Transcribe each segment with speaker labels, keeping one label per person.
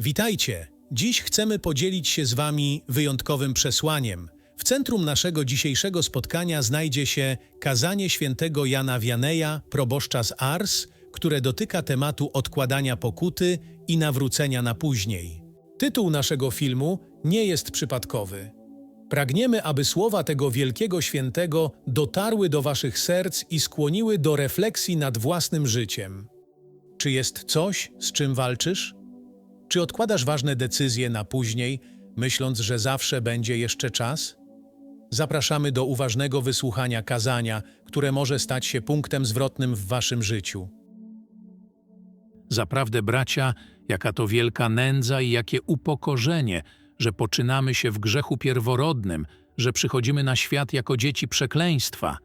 Speaker 1: Witajcie! Dziś chcemy podzielić się z Wami wyjątkowym przesłaniem. W centrum naszego dzisiejszego spotkania znajdzie się kazanie świętego Jana Wianeja, proboszcza z Ars, które dotyka tematu odkładania pokuty i nawrócenia na później. Tytuł naszego filmu nie jest przypadkowy. Pragniemy, aby słowa tego wielkiego świętego dotarły do Waszych serc i skłoniły do refleksji nad własnym życiem. Czy jest coś, z czym walczysz? Czy odkładasz ważne decyzje na później, myśląc, że zawsze będzie jeszcze czas? Zapraszamy do uważnego wysłuchania kazania, które może stać się punktem zwrotnym w waszym życiu.
Speaker 2: Zaprawdę, bracia, jaka to wielka nędza i jakie upokorzenie, że poczynamy się w grzechu pierworodnym, że przychodzimy na świat jako dzieci przekleństwa.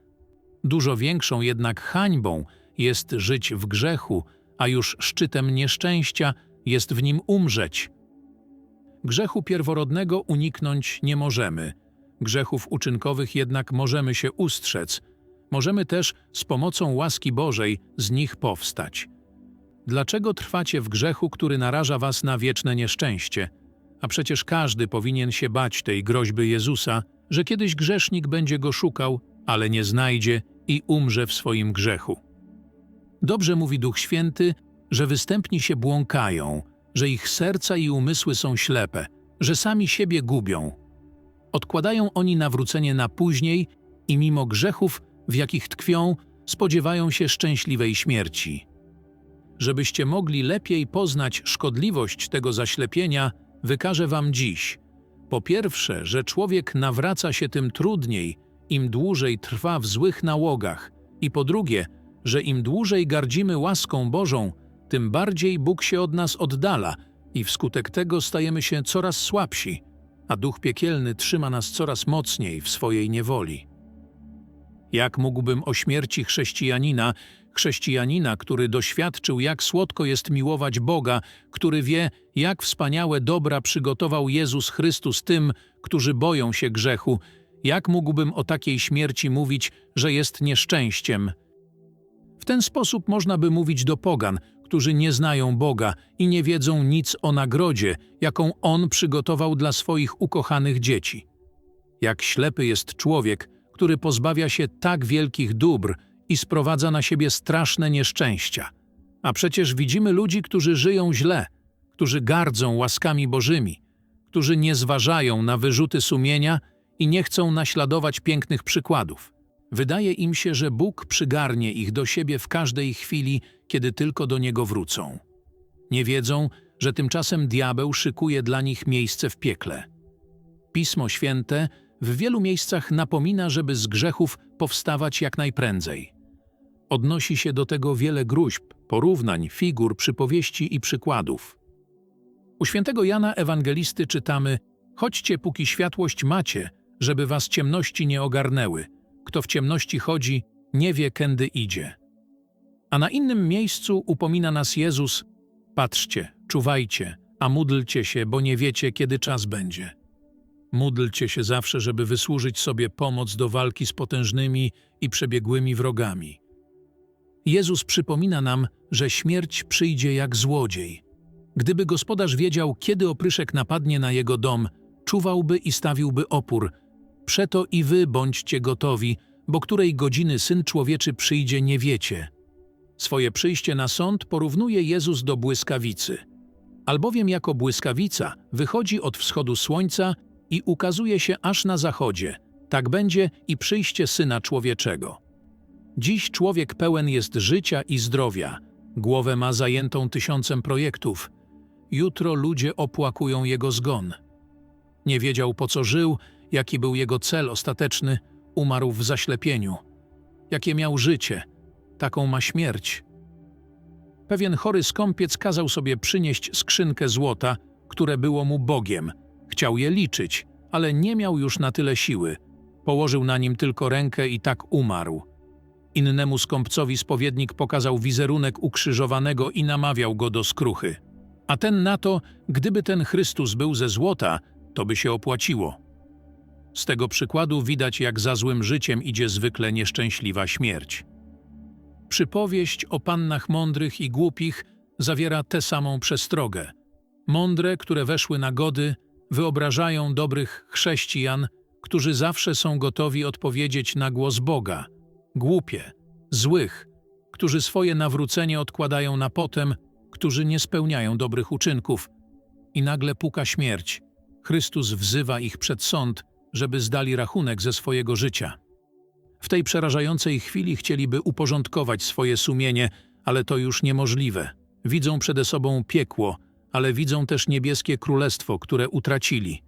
Speaker 2: Dużo większą jednak hańbą jest żyć w grzechu, a już szczytem nieszczęścia jest w nim umrzeć. Grzechu pierworodnego uniknąć nie możemy. Grzechów uczynkowych jednak możemy się ustrzec. Możemy też z pomocą łaski Bożej z nich powstać. Dlaczego trwacie w grzechu, który naraża was na wieczne nieszczęście? A przecież każdy powinien się bać tej groźby Jezusa, że kiedyś grzesznik będzie go szukał, ale nie znajdzie i umrze w swoim grzechu. Dobrze mówi Duch Święty, że występni się błąkają, że ich serca i umysły są ślepe, że sami siebie gubią. Odkładają oni nawrócenie na później i mimo grzechów, w jakich tkwią, spodziewają się szczęśliwej śmierci. Żebyście mogli lepiej poznać szkodliwość tego zaślepienia, wykażę wam dziś. Po pierwsze, że człowiek nawraca się tym trudniej, im dłużej trwa w złych nałogach, i po drugie, że im dłużej gardzimy łaską Bożą, tym bardziej Bóg się od nas oddala i wskutek tego stajemy się coraz słabsi, a duch piekielny trzyma nas coraz mocniej w swojej niewoli. Jak mógłbym o śmierci chrześcijanina, chrześcijanina, który doświadczył, jak słodko jest miłować Boga, który wie, jak wspaniałe dobra przygotował Jezus Chrystus tym, którzy boją się grzechu, jak mógłbym o takiej śmierci mówić, że jest nieszczęściem? W ten sposób można by mówić do pogan, którzy nie znają Boga i nie wiedzą nic o nagrodzie, jaką On przygotował dla swoich ukochanych dzieci. Jak ślepy jest człowiek, który pozbawia się tak wielkich dóbr i sprowadza na siebie straszne nieszczęścia. A przecież widzimy ludzi, którzy żyją źle, którzy gardzą łaskami Bożymi, którzy nie zważają na wyrzuty sumienia i nie chcą naśladować pięknych przykładów. Wydaje im się, że Bóg przygarnie ich do siebie w każdej chwili, kiedy tylko do Niego wrócą. Nie wiedzą, że tymczasem diabeł szykuje dla nich miejsce w piekle. Pismo Święte w wielu miejscach napomina, żeby z grzechów powstawać jak najprędzej. Odnosi się do tego wiele gruźb, porównań, figur, przypowieści i przykładów. U świętego Jana Ewangelisty czytamy: Chodźcie, póki światłość macie, żeby was ciemności nie ogarnęły. Kto w ciemności chodzi, nie wie, kędy idzie. A na innym miejscu upomina nas Jezus: Patrzcie, czuwajcie, a módlcie się, bo nie wiecie, kiedy czas będzie. Módlcie się zawsze, żeby wysłużyć sobie pomoc do walki z potężnymi i przebiegłymi wrogami. Jezus przypomina nam, że śmierć przyjdzie jak złodziej. Gdyby gospodarz wiedział, kiedy opryszek napadnie na jego dom, czuwałby i stawiłby opór. Przeto i wy bądźcie gotowi, bo której godziny Syn Człowieczy przyjdzie nie wiecie. Swoje przyjście na sąd porównuje Jezus do błyskawicy. Albowiem jako błyskawica wychodzi od wschodu słońca i ukazuje się aż na zachodzie. Tak będzie i przyjście Syna Człowieczego. Dziś człowiek pełen jest życia i zdrowia, głowę ma zajętą tysiącem projektów. Jutro ludzie opłakują jego zgon. Nie wiedział po co żył, jaki był jego cel ostateczny, umarł w zaślepieniu. Jakie miał życie, taką ma śmierć. Pewien chory skąpiec kazał sobie przynieść skrzynkę złota, które było mu Bogiem. Chciał je liczyć, ale nie miał już na tyle siły. Położył na nim tylko rękę i tak umarł. Innemu skąpcowi spowiednik pokazał wizerunek ukrzyżowanego i namawiał go do skruchy. A ten na to, gdyby ten Chrystus był ze złota, to by się opłaciło. Z tego przykładu widać, jak za złym życiem idzie zwykle nieszczęśliwa śmierć. Przypowieść o pannach mądrych i głupich zawiera tę samą przestrogę. Mądre, które weszły na gody, wyobrażają dobrych chrześcijan, którzy zawsze są gotowi odpowiedzieć na głos Boga. Głupie, złych, którzy swoje nawrócenie odkładają na potem, którzy nie spełniają dobrych uczynków. I nagle puka śmierć. Chrystus wzywa ich przed sąd, żeby zdali rachunek ze swojego życia. W tej przerażającej chwili chcieliby uporządkować swoje sumienie, ale to już niemożliwe. Widzą przede sobą piekło, ale widzą też niebieskie królestwo, które utracili.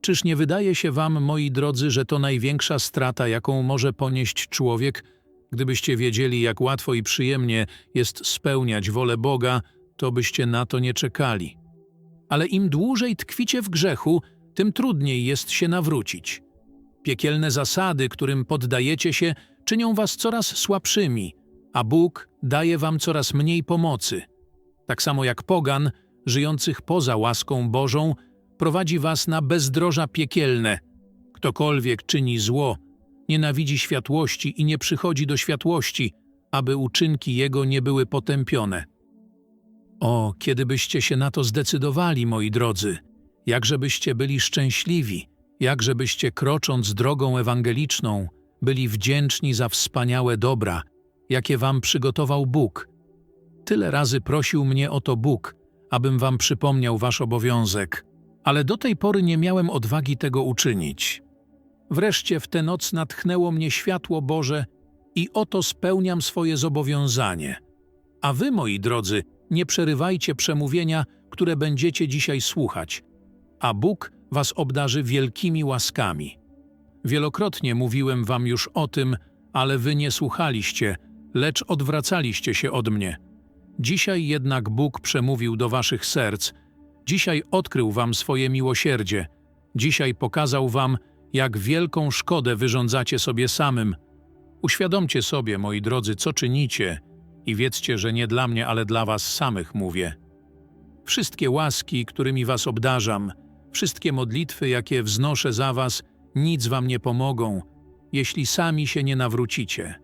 Speaker 2: Czyż nie wydaje się wam, moi drodzy, że to największa strata, jaką może ponieść człowiek? Gdybyście wiedzieli, jak łatwo i przyjemnie jest spełniać wolę Boga, to byście na to nie czekali. Ale im dłużej tkwicie w grzechu, tym trudniej jest się nawrócić. Piekielne zasady, którym poddajecie się, czynią was coraz słabszymi, a Bóg daje wam coraz mniej pomocy. Tak samo jak pogan, żyjących poza łaską Bożą, prowadzi was na bezdroża piekielne. Ktokolwiek czyni zło, nienawidzi światłości i nie przychodzi do światłości, aby uczynki jego nie były potępione. O, kiedybyście się na to zdecydowali, moi drodzy, jakżebyście byli szczęśliwi, jakżebyście krocząc drogą ewangeliczną byli wdzięczni za wspaniałe dobra, jakie wam przygotował Bóg. Tyle razy prosił mnie o to Bóg, abym wam przypomniał wasz obowiązek, ale do tej pory nie miałem odwagi tego uczynić. Wreszcie w tę noc natchnęło mnie światło Boże i oto spełniam swoje zobowiązanie. A wy, moi drodzy, nie przerywajcie przemówienia, które będziecie dzisiaj słuchać, a Bóg was obdarzy wielkimi łaskami. Wielokrotnie mówiłem wam już o tym, ale wy nie słuchaliście, lecz odwracaliście się od mnie. Dzisiaj jednak Bóg przemówił do waszych serc, dzisiaj odkrył wam swoje miłosierdzie, dzisiaj pokazał wam, jak wielką szkodę wyrządzacie sobie samym. Uświadomcie sobie, moi drodzy, co czynicie i wiedzcie, że nie dla mnie, ale dla was samych mówię. Wszystkie łaski, którymi was obdarzam, wszystkie modlitwy, jakie wznoszę za was, nic wam nie pomogą, jeśli sami się nie nawrócicie.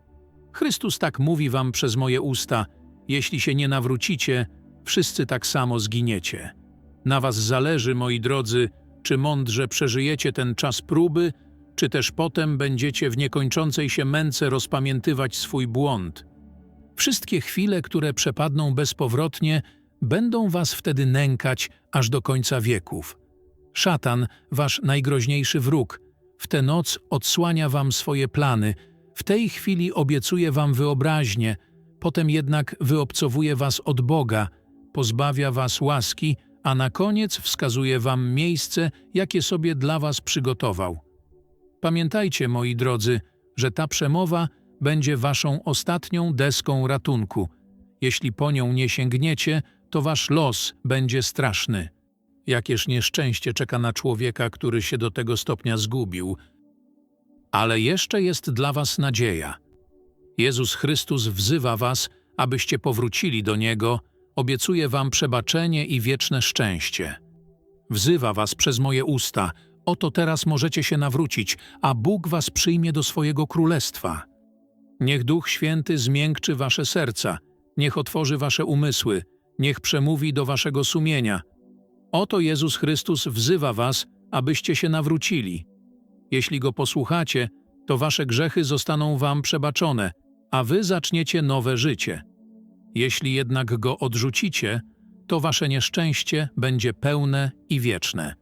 Speaker 2: Chrystus tak mówi wam przez moje usta, jeśli się nie nawrócicie, wszyscy tak samo zginiecie. Na was zależy, moi drodzy, czy mądrze przeżyjecie ten czas próby, czy też potem będziecie w niekończącej się męce rozpamiętywać swój błąd. Wszystkie chwile, które przepadną bezpowrotnie, będą was wtedy nękać aż do końca wieków. Szatan, wasz najgroźniejszy wróg, w tę noc odsłania wam swoje plany, w tej chwili obiecuje wam wyobraźnię, potem jednak wyobcowuje was od Boga, pozbawia was łaski, a na koniec wskazuje wam miejsce, jakie sobie dla was przygotował. Pamiętajcie, moi drodzy, że ta przemowa będzie waszą ostatnią deską ratunku. Jeśli po nią nie sięgniecie, to wasz los będzie straszny. Jakież nieszczęście czeka na człowieka, który się do tego stopnia zgubił. Ale jeszcze jest dla was nadzieja. Jezus Chrystus wzywa was, abyście powrócili do Niego, obiecuje wam przebaczenie i wieczne szczęście. Wzywa was przez moje usta, oto teraz możecie się nawrócić, a Bóg was przyjmie do swojego królestwa. Niech Duch Święty zmiękczy wasze serca, niech otworzy wasze umysły, niech przemówi do waszego sumienia. Oto Jezus Chrystus wzywa was, abyście się nawrócili. Jeśli Go posłuchacie, to wasze grzechy zostaną wam przebaczone, a wy zaczniecie nowe życie. Jeśli jednak Go odrzucicie, to wasze nieszczęście będzie pełne i wieczne.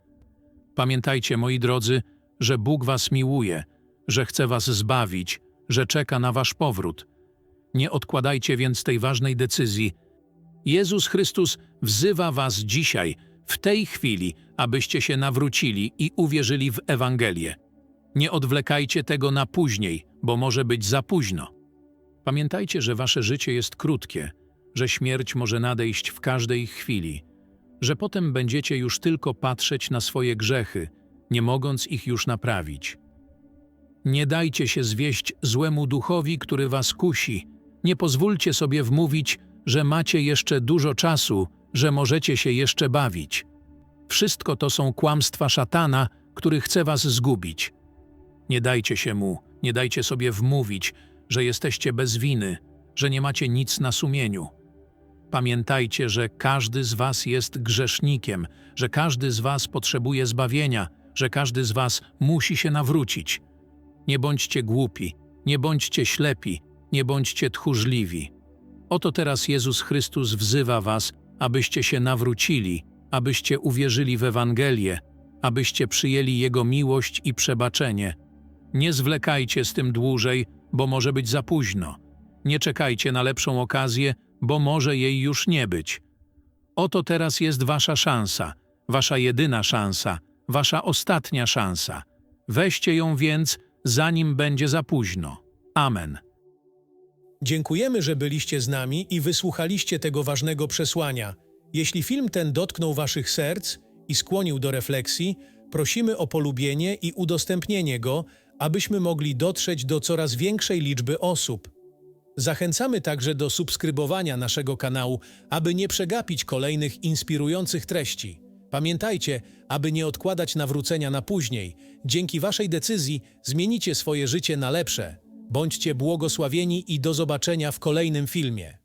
Speaker 2: Pamiętajcie, moi drodzy, że Bóg was miłuje, że chce was zbawić, że czeka na wasz powrót. Nie odkładajcie więc tej ważnej decyzji. Jezus Chrystus wzywa was dzisiaj, w tej chwili, abyście się nawrócili i uwierzyli w Ewangelię. Nie odwlekajcie tego na później, bo może być za późno. Pamiętajcie, że wasze życie jest krótkie, że śmierć może nadejść w każdej chwili, że potem będziecie już tylko patrzeć na swoje grzechy, nie mogąc ich już naprawić. Nie dajcie się zwieść złemu duchowi, który was kusi. Nie pozwólcie sobie wmówić, że macie jeszcze dużo czasu, że możecie się jeszcze bawić. Wszystko to są kłamstwa szatana, który chce was zgubić. Nie dajcie się mu, nie dajcie sobie wmówić, że jesteście bez winy, że nie macie nic na sumieniu. Pamiętajcie, że każdy z was jest grzesznikiem, że każdy z was potrzebuje zbawienia, że każdy z was musi się nawrócić. Nie bądźcie głupi, nie bądźcie ślepi, nie bądźcie tchórzliwi. Oto teraz Jezus Chrystus wzywa was, abyście się nawrócili, abyście uwierzyli w Ewangelię, abyście przyjęli Jego miłość i przebaczenie. Nie zwlekajcie z tym dłużej, bo może być za późno. Nie czekajcie na lepszą okazję, bo może jej już nie być. Oto teraz jest wasza szansa, wasza jedyna szansa, wasza ostatnia szansa. Weźcie ją więc, zanim będzie za późno. Amen.
Speaker 1: Dziękujemy, że byliście z nami i wysłuchaliście tego ważnego przesłania. Jeśli film ten dotknął waszych serc i skłonił do refleksji, prosimy o polubienie i udostępnienie go, abyśmy mogli dotrzeć do coraz większej liczby osób. Zachęcamy także do subskrybowania naszego kanału, aby nie przegapić kolejnych inspirujących treści. Pamiętajcie, aby nie odkładać nawrócenia na później. Dzięki waszej decyzji zmienicie swoje życie na lepsze. Bądźcie błogosławieni i do zobaczenia w kolejnym filmie.